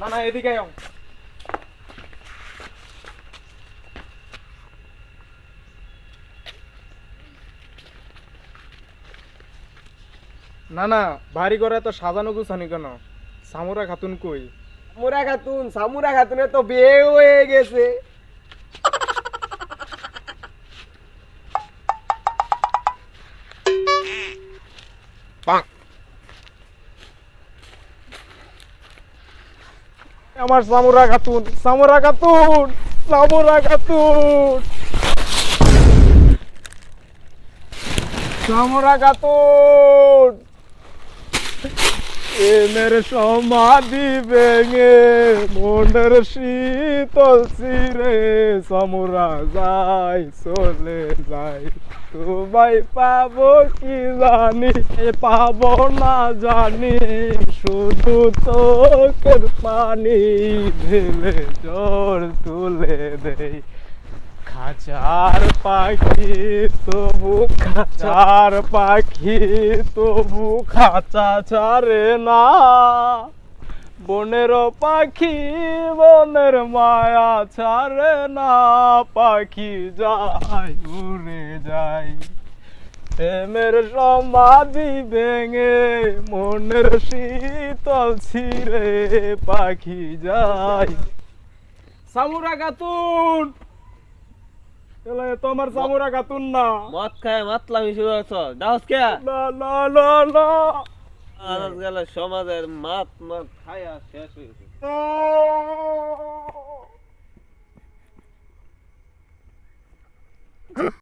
না না, এদিকে আয়। না না ভারী করে তো সাজানো গুছানি কেন? সামুরা খাতুন কই? সামুরা খাতুন, সামুরা খাতুনে তো বিয়ে হয়ে গেছে। আমার সামুরা খাতুন সামুরা খাতুন সামুরা খাতুন। সামুরা খাতুন। এ মেরে সমাধি ভেঙে মনের শীতল সিরে সামুরা যাই, চলে যাই। তোমায় পাবো কি জানি পাবো না জানি। শুধু চোখের পানি ঢেলে জোর তুলে দেই। খাঁচার পাখি, তবু খাঁচার পাখি, তবু খাঁচা ছাড়ে না। বনের পাখি, বনের মায়া ছাড়ে না। পাখি যায়, উড়ে যায়। প্রেমের সমাধি ভেঙে মনের শীতল ছিঁড়ে পাখি যায়। সামুরা গাতুন! এলা এ তো আমার সামুরা গাতুন না। মদ খায় মাতলামি শুরু করছ। ডাউস কে? না না না না। আজকাল সমাজের মাত মাত খায়া শেষ হয়ে